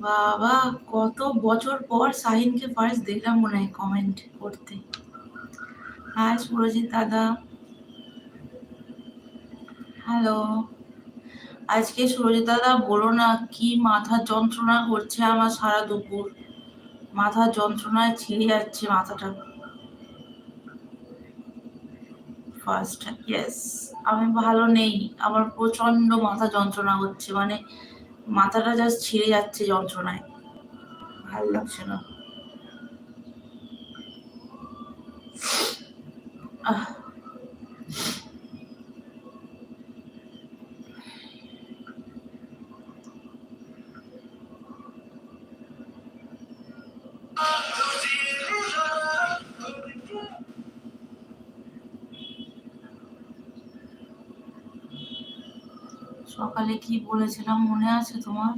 বাবা, কত বছর পর শাহিনকে ফার্স্ট দেখলাম মনে হয় কমেন্ট করতে। সুরজিৎ দাদা। হ্যালো আজকে সুরজিৎ দাদা বলো না কি মাথা যন্ত্রণা করছে আমার সারা দুপুর। মাথা যন্ত্রণায় ছিঁড়ে যাচ্ছে মাথাটা। ফার্স্ট ইয়েস আমি ভালো নেই। আমার প্রচণ্ড মাথা যন্ত্রণা হচ্ছে। মানে মাথাটা জাস্ট ছিঁড়ে যাচ্ছে যন্ত্রণায়। ভালো লাগছে না। সকালে কি বলেছিলাম মনে আছে তোমার?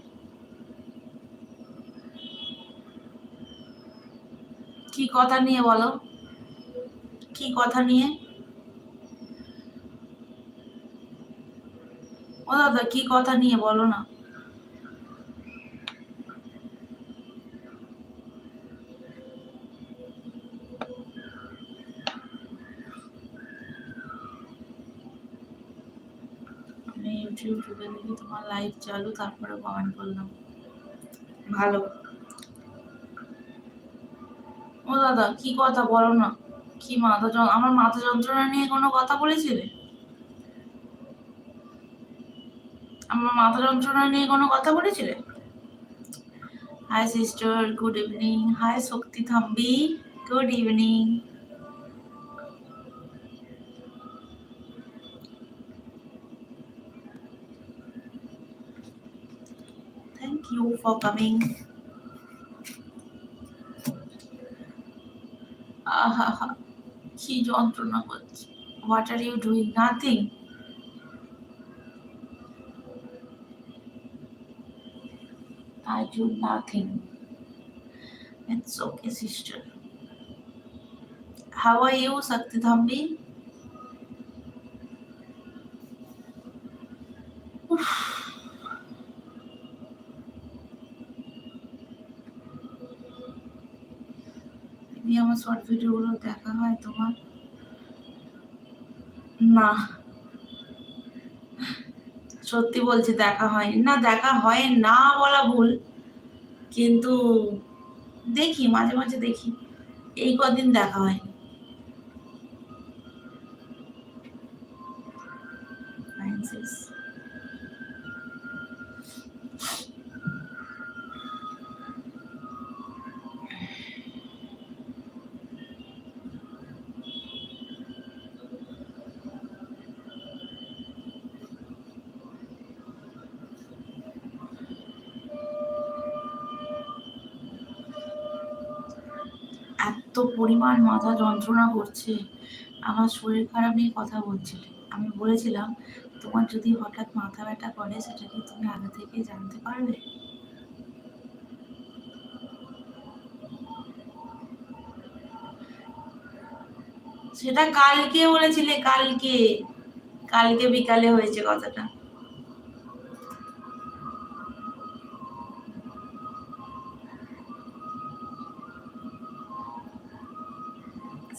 কি কথা নিয়ে বলো? কি কথা নিয়ে? ও দাদা, কি কথা নিয়ে বলো না। লাইভ চালু, তারপরে কমেন্ট করলাম ভালো। ও দাদা, কি কথা বলো না? কি মাথা আমার মাথা যন্ত্রণা নিয়ে কোনো কথা বলেছিলে? আমার মাথা যন্ত্রণা নিয়ে কোনো কথা বলেছিলে? Hi sister good evening hi Shakti Thambi good evening you for coming. আহা কি যন্ত্রণা করছে what are you doing nothing I do nothing. It's okay, sister. How are you, Sakti Thambi? আমার শর্ট ভিডিওগুলো দেখা হয় তোমার? না। সত্যি বলছি দেখা হয় না, দেখা হয় না বলা ভুল, কিন্তু দেখি, মাঝে মাঝে দেখি। এই কদিন দেখা হয়নি। পরিমাণ মাথা যন্ত্রণা করছে। আমার শরীর খারাপ নিয়ে কথা বলছিলে। আমি বলেছিলাম, তোমার যদি হঠাৎ মাথা ব্যথা করে, সেটা কি তুমি আগে থেকে জানতে পারবে? সেটা কালকে বলেছিলে, কালকে। কালকে বিকালে হয়েছে কথাটা।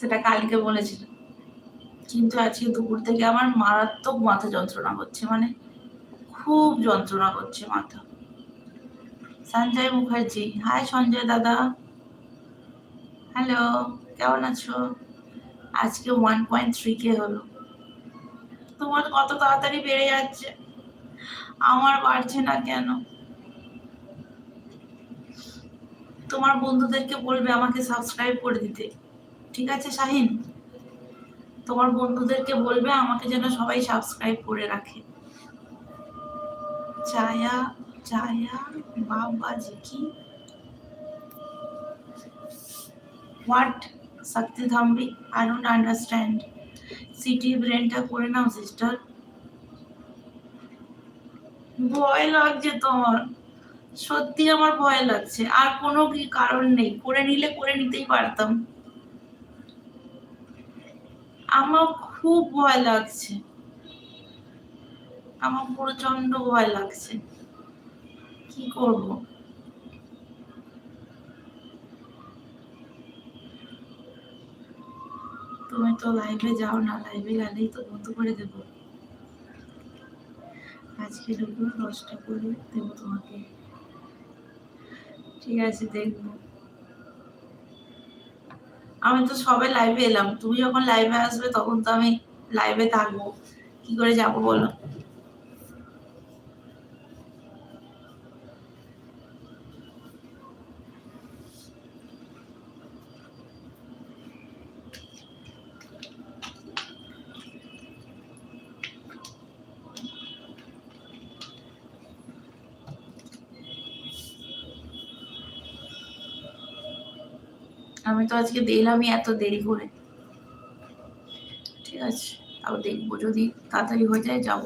সেটা কালকে বলেছিল কিন্তু আজকে দুপুর থেকে আমার মারাত্মক মাথা যন্ত্রণা করছে মানে খুব যন্ত্রণা করছে মাথা। সঞ্জয় মুখার্জি, হাই সঞ্জয় দাদা। হ্যালো কেমন আছো? আজকে ওয়ান পয়েন্ট থ্রি কে হলো। তোমার কত তাড়াতাড়ি বেড়ে যাচ্ছে? আমার বাড়ছে না কেন? তোমার বন্ধুদেরকে বলবে আমাকে সাবস্ক্রাইব করে দিতে। ঠিক আছে, শাহিন? তোমার বন্ধুদেরকে বলবে, আমাকে যেন সবাই সাবস্ক্রাইব করে রাখে। ছায়া ছায়া বাবাজি কি হোয়াট শক্তি থাম্বি আই ডোন্ট আন্ডারস্ট্যান্ড সিটি ব্রেনটা করে নাও সিস্টার ভয় লাগছে তোমার। সত্যি আমার ভয় লাগছে। আর কোনো কি কারণ নেই। করে নিলে করে নিতেই পারতাম। আমার খুব ভয় লাগছে। আমার প্রচণ্ড ভয় লাগছে। কি করব? তুমি তো লাইভে যাও না লাইভে গেলেই তো বন্ধ করে দেব। আজকে দুপুর দশটা করে দেবো তোমাকে। ঠিক আছে, দেখব। আমি তো সবে লাইভে এলাম। তুমি যখন লাইভে আসবে তখন তো আমি লাইভে থাকব। কি করে যাব বলো আমি তো আজকে দিলামই এত দেরি করে। ঠিক আছে তাও দেখব যদি তাড়াতাড়ি হয়ে যায়, যাব।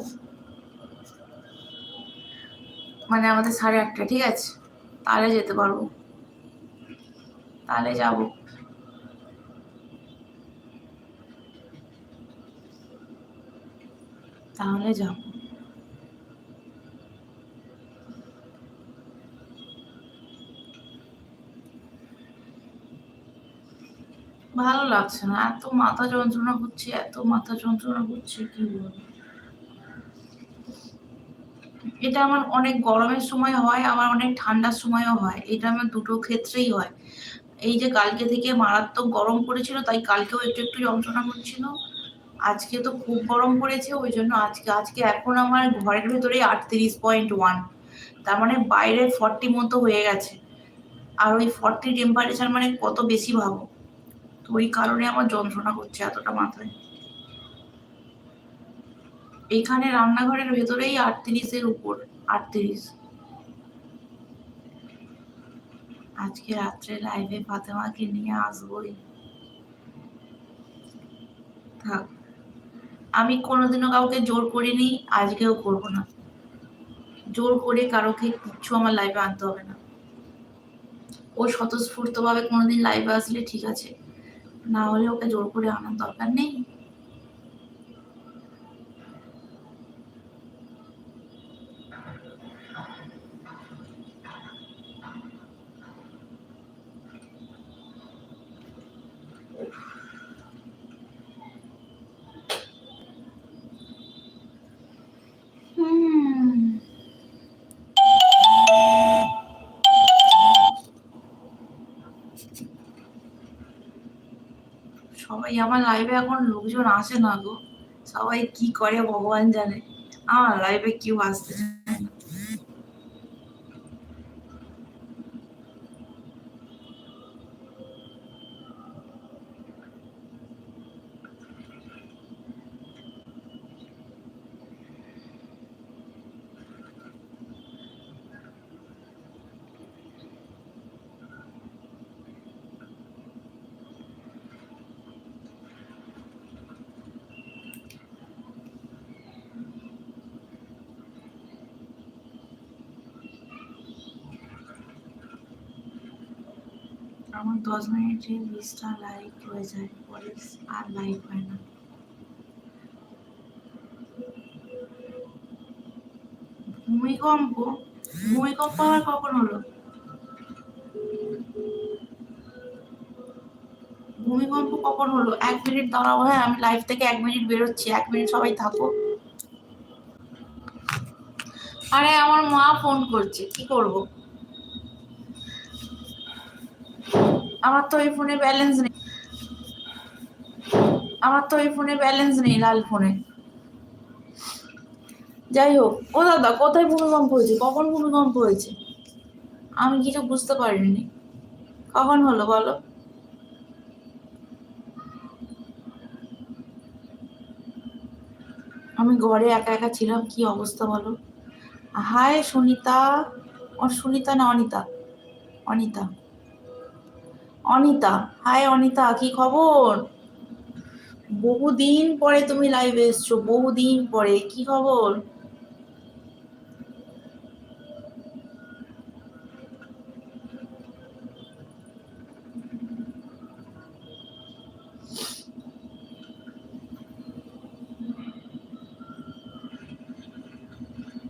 মানে আমাদের সাড়ে আটটা, ঠিক আছে? তাহলে যেতে পারব। তাহলে যাব। তাহলে যাব। ভালো লাগছে না। এত মাথা যন্ত্রণা করছে, এত মাথা যন্ত্রণা করছে, কি বলব? এটা আমার অনেক গরমের সময় হয় আমার অনেক ঠান্ডার সময়ও হয়। এটা আমার দুটো ক্ষেত্রেই হয়। এই যে কালকে থেকে মারাত্মক গরম পড়েছিল, তাই কালকেও একটু একটু যন্ত্রণা করছিল। আজকে তো খুব গরম পড়েছে, ওই জন্য আজকে আজকে এখন আমার ঘরের ভেতরে আটত্রিশ পয়েন্ট ওয়ান তার মানে বাইরে ফর্টি মতো হয়ে গেছে। আর ওই ফর্টি টেম্পারেচার মানে কত বেশি ভাবো? তো ওই কারণে আমার যন্ত্রণা করছে এতটা মাথায়। এখানে রান্নাঘরের ভেতরেই আটত্রিশের উপর, আটত্রিশ। আজকে রাত্রে লাইভে ফাতেমাকে নিয়ে আসবোই। থাক, আমি কোনোদিনও কাউকে জোর করিনি, আজকেও করব না। জোর করে কারোকে কিচ্ছু আমার লাইভে আনতে হবে না। ও স্বতঃস্ফূর্তভাবে কোনোদিন লাইভে আসলে ঠিক আছে। না হলে ওকে জোর করে আনার দরকার নেই। সবাই আমার লাইভে এখন লোকজন আসে না গো। সবাই কি করে ভগবান জানে। আমার লাইভে কেউ আসতে চায় না। আমার দশ মিনিটে বিশটা লাইক হয়ে যায়, পরে আর লাইক হয় না। ভূমিকম্প? ভূমিকম্প আবার কখন হলো? ভূমিকম্প কখন হলো? এক মিনিট দাঁড়াও হ্যাঁ আমি লাইভ থেকে এক মিনিট বেরোচ্ছি, এক মিনিট সবাই থাকো। আরে, আমার মা ফোন করছে, কি করব? আমার তো এই ফোনে ব্যালেন্স নেই। আমার তো এই ফোনে ব্যালেন্স নেই লাল ফোনে। যাই হোক, ও দাদা, কোথায় ভূমিকম্প হয়েছে? কখন ভূমিকম্প হয়েছে? আমি কিছু বুঝতে পারিনি। কখন হলো বলো? আমি ঘরে একা একা ছিলাম, কি অবস্থা বলো? হায় সুনিতা ও সুনিতা না অনিতা? অনিতা। অনিতা, হাই অনিতা, কি খবর? বহুদিন পরে তুমি লাইভে এসছো, বহুদিন পরে, কি খবর?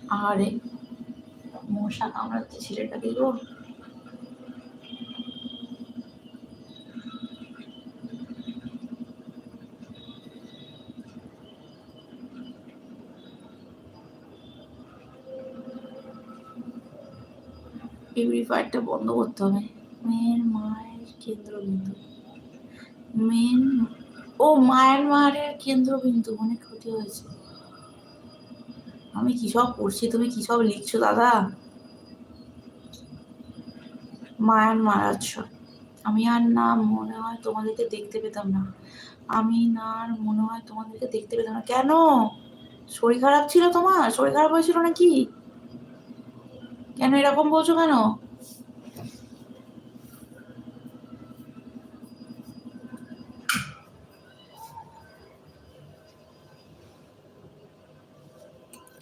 আরে, মশা কামড়াচ্ছে ছেলেটাকে গো পিউরিফায়ারটা বন্ধ করতে হবে। মেয়ের মায়ের কেন্দ্রবিন্দু। মেন ও মায়ের মায়ের কেন্দ্রবিন্দু, অনেক ক্ষতি হয়েছে। আমি কি সব পড়ছি? তুমি কি সব লিখছো দাদা? মায়ান মারাচ্ছ আমি আর না, মনে হয় তোমাদেরকে দেখতে পেতাম না। আমি না আর মনে হয় তোমাদেরকে দেখতে পেতাম না। কেন? শরীর খারাপ ছিল তোমার? শরীর খারাপ হয়েছিল নাকি? কেন এরকম বলছো কেন?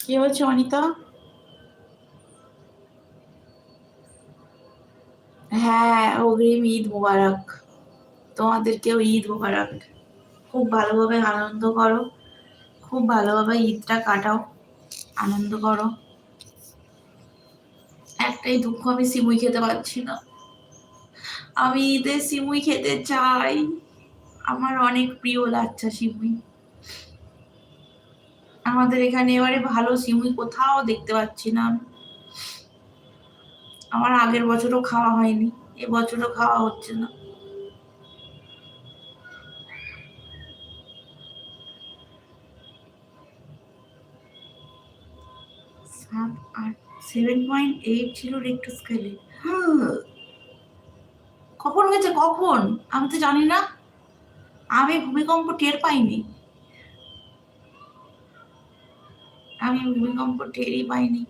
কি হয়েছে অনিতা? হ্যাঁ অগ্রিম ঈদ মোবারক। তোমাদেরকেও ঈদ মোবারক। খুব ভালোভাবে আনন্দ করো। খুব ভালোভাবে ঈদটা কাটাও। আনন্দ করো। একটাই দুঃখ, আমি সিমুই খেতে পারছি না। আমি ঈদে সিমুই খেতে চাই। আমার অনেক প্রিয় লাচ্ছা সিমুই। আমাদের এখানে এবারে ভালো সিমুই কোথাও দেখতে পাচ্ছি না আমি। আমার আগের বছরও খাওয়া হয়নি, এবছরও খাওয়া হচ্ছে না। সেভেন পয়েন্ট এইট ছিল রেক্টো স্কেলে কখন হয়েছে? কখন? আমি তো জানি না। আমি ভূমিকম্প টের পাইনি। আমি ভূমিকম্প টেরই পাইনি।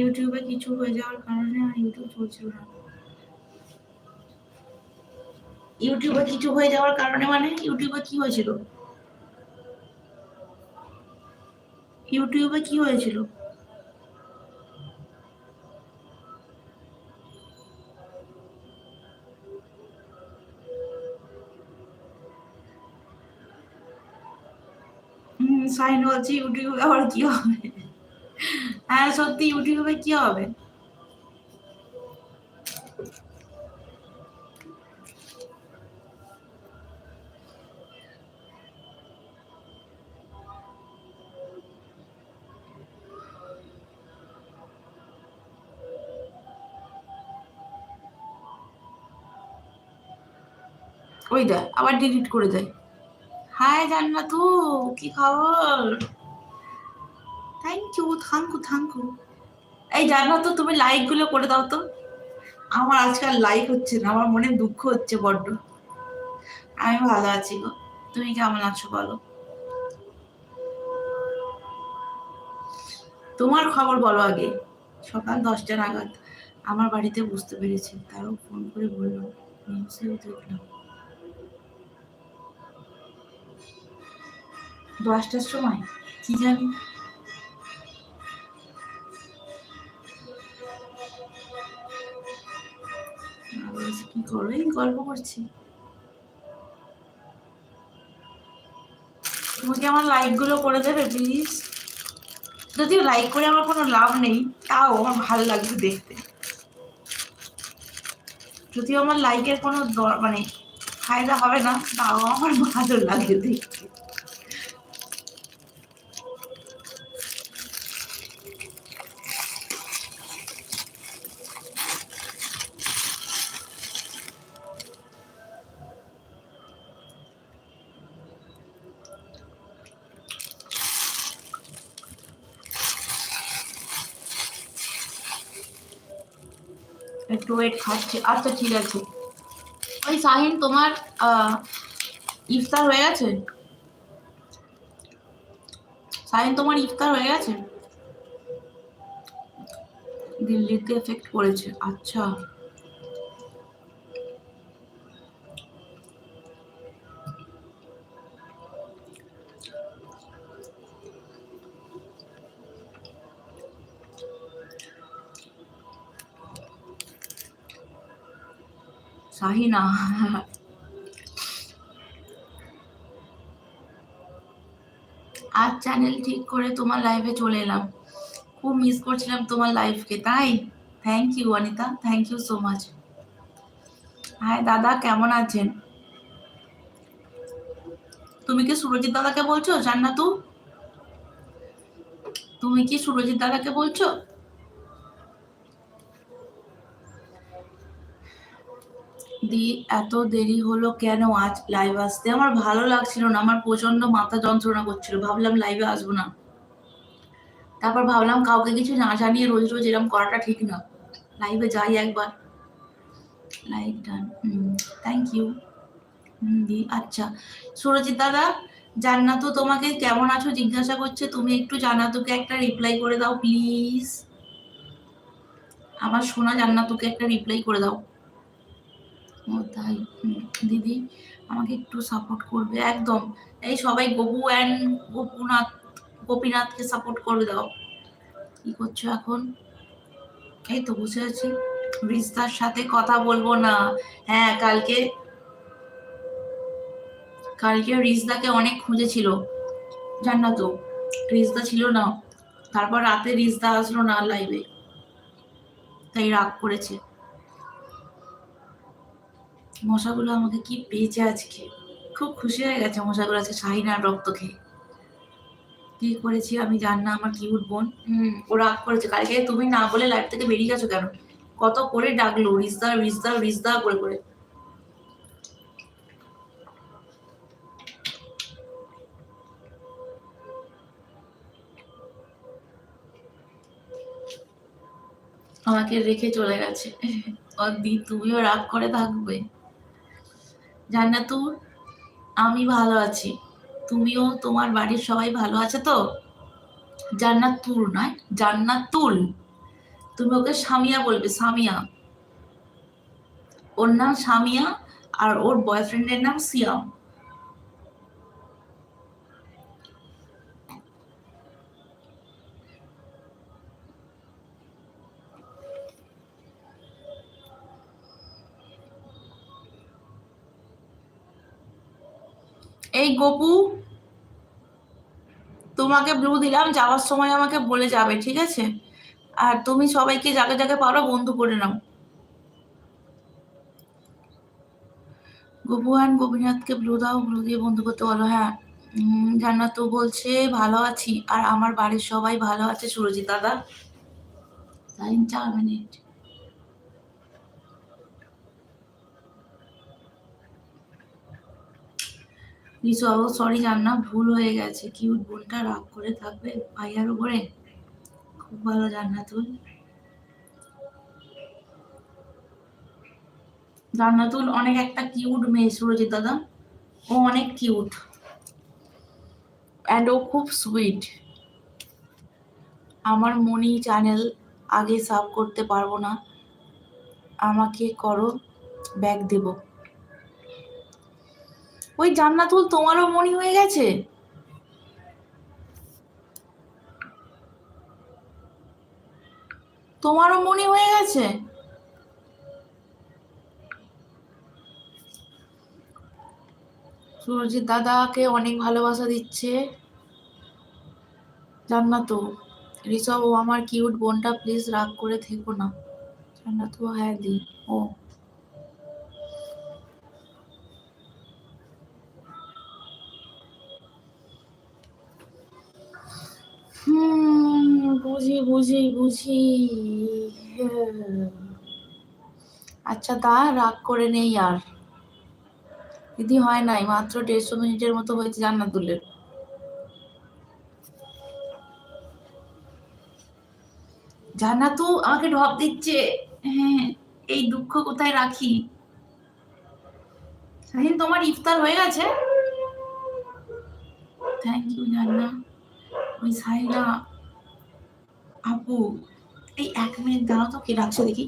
ইউটিউবে কিছু হয়ে যাওয়ার কারণে আর ইউটিউব চলছিল না। ইউটিউবে কিছু হয়ে যাওয়ার কারণে মানে? ইউটিউবে কি হয়েছিল? ইউটিউবে কি হয়েছিল? সাইন বলছি, ইউটিউবে আবার কি হবে? হ্যাঁ সত্যি, ইউটিউবে কি হবে? ওই দেয় আবার ডিলিট করে দেয়। হাই জান্নাতু, কি খবর? Thank you thank you thank you এই জান্নাতু তুমি লাইকগুলো করে দাও তো। আমার আজকাল লাইক হচ্ছে না, আমার মনে দুঃখ হচ্ছে বড্ড। আমি ভালো আছি গো। তুমি কেমন আছো বলো? তোমার খবর বলো আগে। সকাল দশটা নাগাদ। আমার বাড়িতে বুঝতে পেরেছে, তারও ফোন করে বলল দশটার সময়? কি জানি? কি করো এই গল্প করছি। তুমি কি আমার লাইকগুলো করে দেবে প্লিজ যদিও লাইক করে আমার কোনো লাভ নেই, তাও আমার ভালো লাগবে দেখতে। যদিও আমার লাইকের কোনো মানে ফায়দা হবে না, তাও আমার ভালো লাগে দেখতে। একটু ওয়েট খাচ্ছে আচ্ছা ঠিক আছে। ওই শাহিন, তোমার ইফতার হয়ে গেছে? শাহিন, তোমার ইফতার হয়ে গেছে? দিল্লিতে এফেক্ট করেছে আচ্ছা। শাহিনা আচ্ছা চ্যানেল ঠিক করে তোমার লাইভে চলে এলাম। খুব মিস করছিলাম তোমার লাইফকে তাই? Thank you Anita. Thank you so much hi দাদা, কেমন আছেন? তুমি কি সুরজিৎ দাদাকে বলছো, জান্নাতু? তুমি কি সুরজিৎ দাদাকে বলছো? দি এত দেরি হলো কেন আজ লাইভ আসতে? আমার ভালো লাগছিল না, আমার প্রচণ্ড মাথা যন্ত্রণা করছিল। ভাবলাম লাইভে আসব না। তারপর ভাবলাম কাউকে কিছু না জানিয়ে রোজ রোজ এরকম করাটা ঠিক না। লাইভে যাই একবার। লাইক ডান থ্যাংক ইউ দি আচ্ছা। সুরজিৎ দাদা, জান্নাতু তোমাকে কেমন আছো? জিজ্ঞাসা করছে, তুমি একটু জান্নাতুকে একটা রিপ্লাই করে দাও প্লিজ আমার সোনা জান্নাতুকে একটা রিপ্লাই করে দাও। তাই দিদি আমাকে একটু সাপোর্ট করবে, একদম। এই সবাই গপু অ্যান্ড গোপুনাথ, গোপীনাথকে সাপোর্ট করে দাও। কি করছ এখন? এই তো বসে আছি। রিস্তার সাথে কথা বলব না। হ্যাঁ কালকে কালকে রিজদাকে অনেক খুঁজেছিল। জান তো রিজদা ছিল না। তারপর রাতে রিজদা আসলো না লাইভে তাই রাগ করেছে। মশাগুলো আমাকে কি পেয়েছে আজকে? খুব খুশি হয়ে গেছে মশাগুলো আজকে শাহিনার রক্ত খেয়ে। কি করেছি আমি জান না আমার কিউট বোন। হম, ও রাগ করেছে। কালকে তুমি না বলে লাইভ থেকে বেরিয়ে গেছো কেন? কত করে ডাকলো রিজদা রিজদা রিজদা করে করে। আমাকে রেখে চলে গেছে। দি তুমিও রাগ করে থাকবে। জান্নাতু আমি ভালো আছি। তুমিও তোমার বাড়ির সবাই ভালো আছে তো? জান্নাতুর নয়, জান্নাতুল। তুমি ওকে সামিয়া বলবে, সামিয়া। ওর নাম সামিয়া আর ওর বয়ফ্রেন্ডের নাম সিয়াম। এই গপু, তোমাকে ব্লু দিলাম, যাওয়ার সময় আমাকে বলে যাবে, ঠিক আছে? আর তুমি সবাইকে যাকে যাকে পারো, বন্ধু করে নাও। গপু অ্যান্ড গোপীনাথকে ব্লু দাও ব্লু দিয়ে বন্ধু করতে বলো হ্যাঁ। জান্নাত বলছে, ভালো আছি। আর আমার বাড়ির সবাই ভালো আছে, সুরজিৎ দাদা। লাইন চার মিনিট নিশু বাবু সরি জান্না, ভুল হয়ে গেছে। কিউট বোনটা রাগ করে থাকবে ভাইয়ার উপরে? খুব ভালো জান্নাতুল জান্নাতুল অনেক একটা কিউট মেয়ে, সুরজিৎ দাদা। ও অনেক কিউট। অ্যান্ড ও খুব সুইট আমার মনি চ্যানেল আগে সাব করতে পারব না। আমাকে করো ব্যাগ দেব। ওই জান্নাতুল তোমারও মনি হয়ে গেছে? তোমারও মনি হয়ে গেছে? সুরজিৎ দাদাকে অনেক ভালোবাসা দিচ্ছে। জান্নাতু, ঋষভ ও আমার কিউট বোনটা প্লিজ রাগ করে থেকো না। জান্নাতু হ্যাঁ দি, ও। বুঝি বুঝি বুঝি হ্যাঁ। আচ্ছা দা, রাগ করে নেই আর। দিদি হয় নাই, মাত্র দেড়শো মিনিটের মতো হয়েছে জান্নাতুলের জান্নাতু আমাকে ঢপ দিচ্ছে। হ্যাঁ এই দুঃখ কোথায় রাখি? শাহিন, তোমার ইফতার হয়ে গেছে? থ্যাংক ইউ জান্না ওই সাইনা আপু এই এক মিনিট দাঁড়াও তো কি রাখছো দেখি।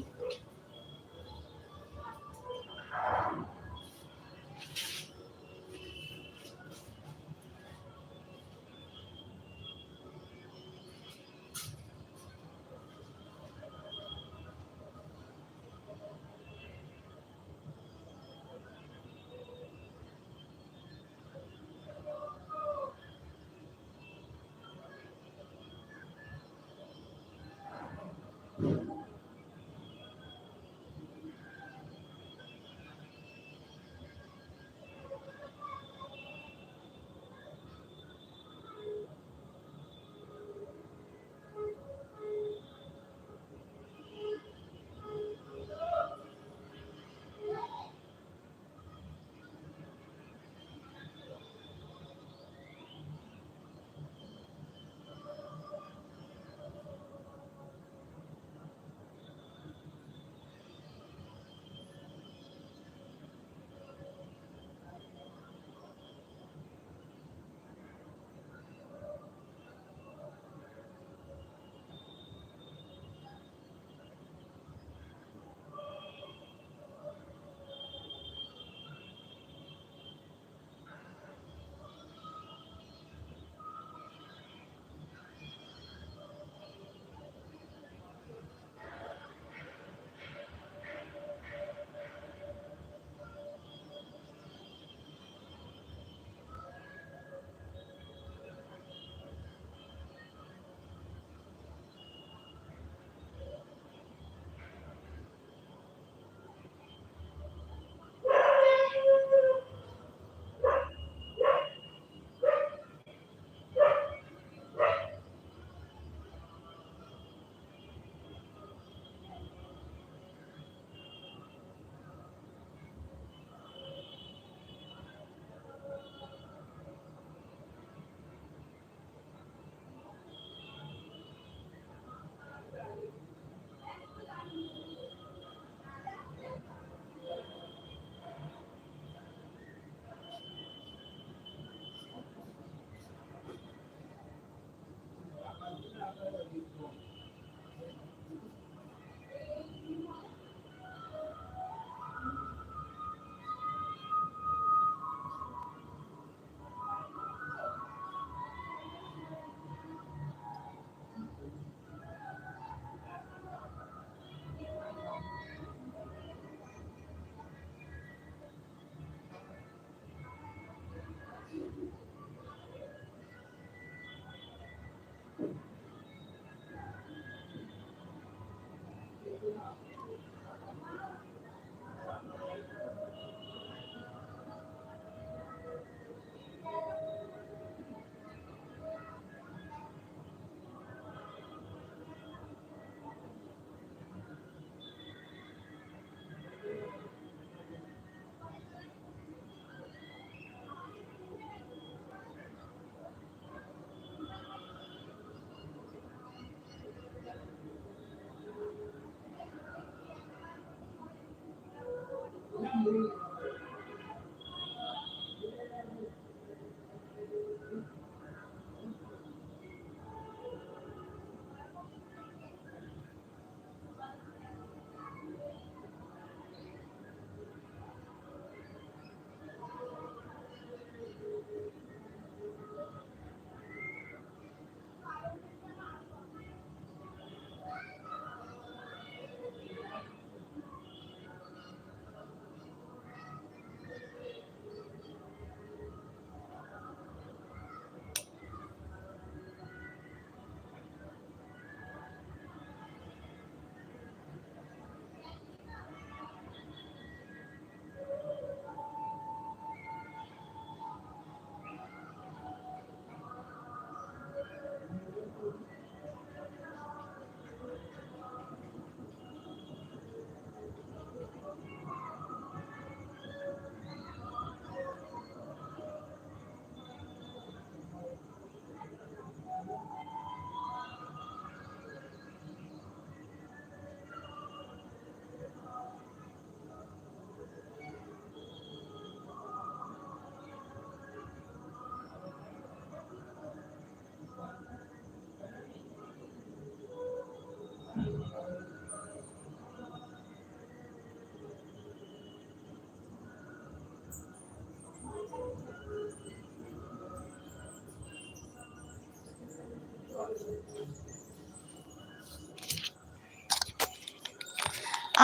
you know.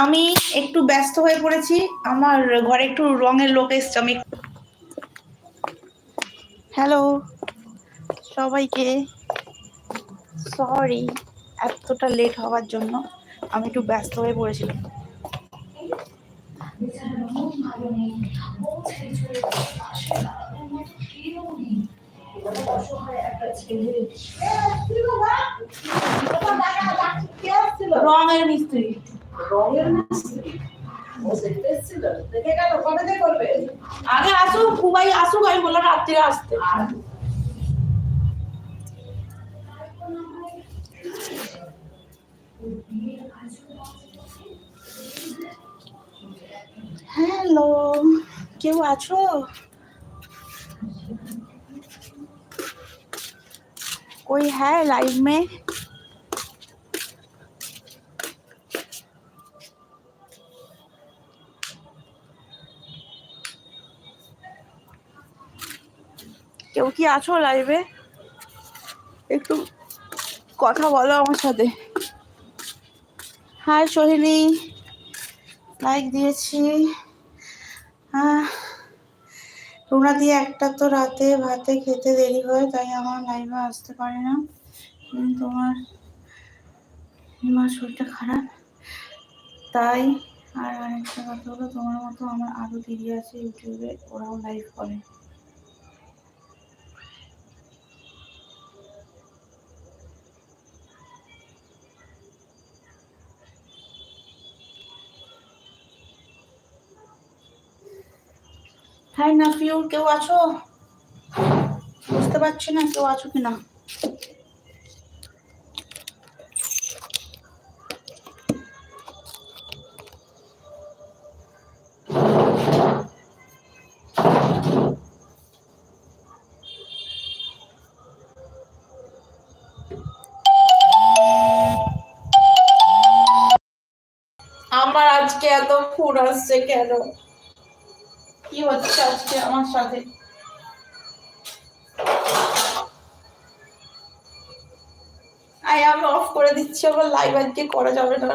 আমি একটু ব্যস্ত হয়ে পড়েছি। আমার ঘরে একটু রঙের লোক এসছে, আমি হ্যালো সবাইকে? সরি এতটা লেট হওয়ার জন্য আমি একটু ব্যস্ত হয়ে পড়েছিলাম। রাত্রে আসতে আর हेलो কেউ আছো कोई है लाइव में কেউ কি আছো লাইভে একটু কথা বলো আমার সাথে। হাই সোহিনী। লাইক দিয়েছি। আহ, তোমরা দিয়ে একটা তো রাতে ভাতে খেতে দেরি হয় তাই আমার লাইভে আসতে পারে না। তোমার আমার শরীরটা খারাপ। তাই আর আরেকটা কথা হলো তোমার মতো আমার আরও দিদি আছে ইউটিউবে ওরাও লাইভ করে। হাই নাফিউ কেউ আছো? বুঝতে পারছি না কেউ আছো কিনা। আমার আজকে এত ফোন আসছে কেন? হচ্ছে আজকে আমার সাথে। আমি অফ করে দিচ্ছি আবার লাইভ আজকে করা যাবে না।